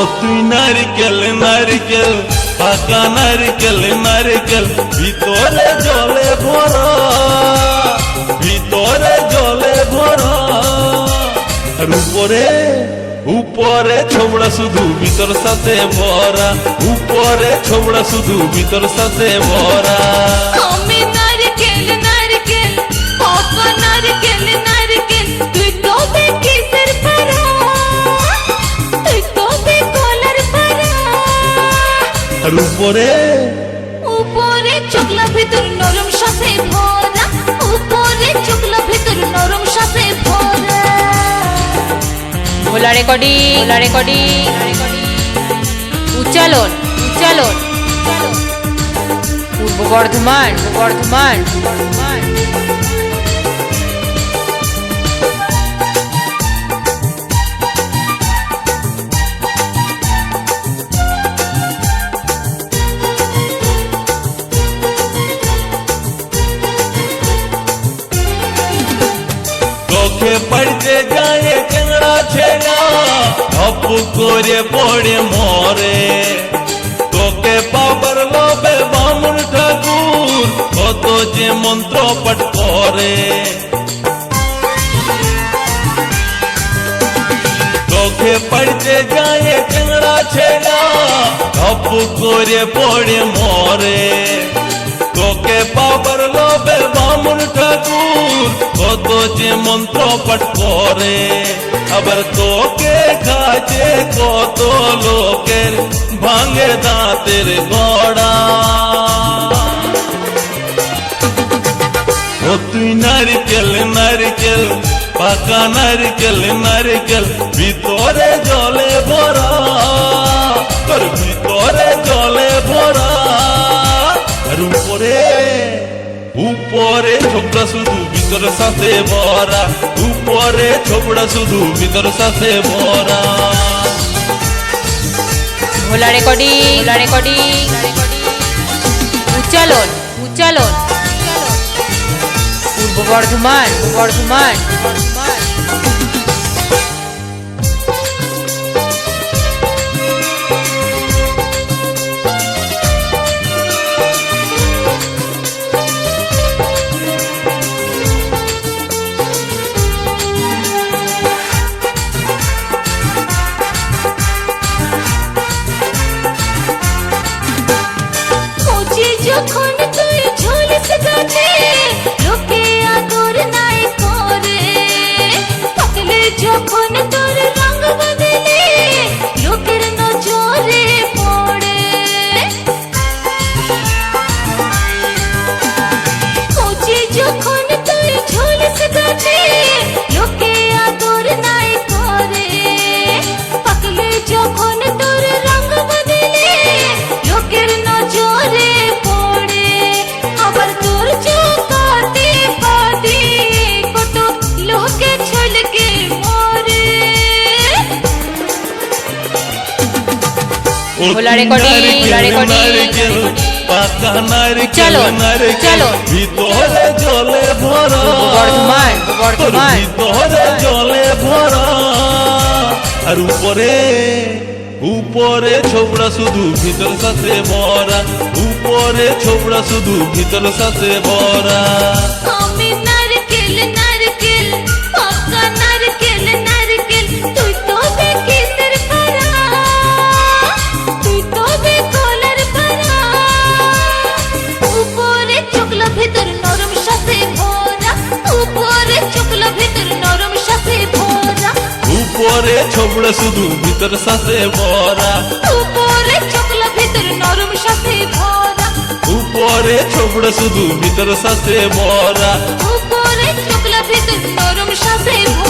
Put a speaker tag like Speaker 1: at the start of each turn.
Speaker 1: ও তুই নারকেল নারকেল, পাকা নারকেল নারকেল, ভিতরে জলে ভরা, ভিতরে জলে ভরা। আর উপরে উপরে ছোবড়া শুধু ভিতর সাথে ভরা, উপরে ছোবড়া শুধু ভিতর সাথে ভরা।
Speaker 2: নারকেল নারকেল
Speaker 1: আর উপরে।
Speaker 2: উপরে চকলা ভিতর নরম সাথে ভরা। উপরে চকলা ভিতর নরম সাথে ভরা।
Speaker 3: Bhola recording Bhola recording. উচ্চালন উচ্চালন। পূর্ব বর্ধমান বর্ধমান বর্ধমান।
Speaker 1: চোখে পড়তে যায় কেংড়া ছেড়া ধপ করে পড়ে মরে। তোকে পাবার লোবে বামুন ঠাকুর, কত যে মন্ত্র পাঠ করে। চোখে পড়তে যায় কেংড়া ছেড়া ধপ করে পড়ে মরে। তোকে পাবার লোবে বামুন ঠাকুর কত যে মন্ত্র পাঠ করে আবার তোকে কাছে কত লোকের ভাঙে দাঁতের গড়া ও তুই নারকেল নারকেল পাকা নারকেল নারকেল ভিতরে জলে ভরা উপরে ছোপড়া শুধু, ভিতর সাথে ভরা। উপরে ছোপড়া শুধু, ভিতর সাথে ভরা।
Speaker 3: Bhola recording Bhola recording. উচ্চালন উচ্চালন। পূর্ব বর্ধমান বর্ধমান বর্ধমান।
Speaker 1: ও
Speaker 3: রেকর্ডিং,
Speaker 1: নারকেল,
Speaker 3: রেকর্ডিং,
Speaker 1: নারকেল
Speaker 3: উচ্চালন।
Speaker 1: ভিতরে জলে ভরা।
Speaker 3: বর্ধমান, বর্ধমান।
Speaker 1: ভিতরে জলে ভরা। আর উপরে উপরে ছোবড়া শুধু ভিতর সাথে ভরা। উপরে ছোবড়া শুধু ভিতর সাথে ভরা।
Speaker 2: আমি নারকেল নারকেল পাকা
Speaker 1: উপরে ছোবড়া শুধু ভিতর সাথে ভরা।
Speaker 2: উপরে চকলা ভিতর নরম সাথে ভরা।
Speaker 1: উপরে ছোবড়া শুধু ভিতর সাথে ভরা।
Speaker 2: উপরে চকলা ভিতর নরম সাথে ভরা।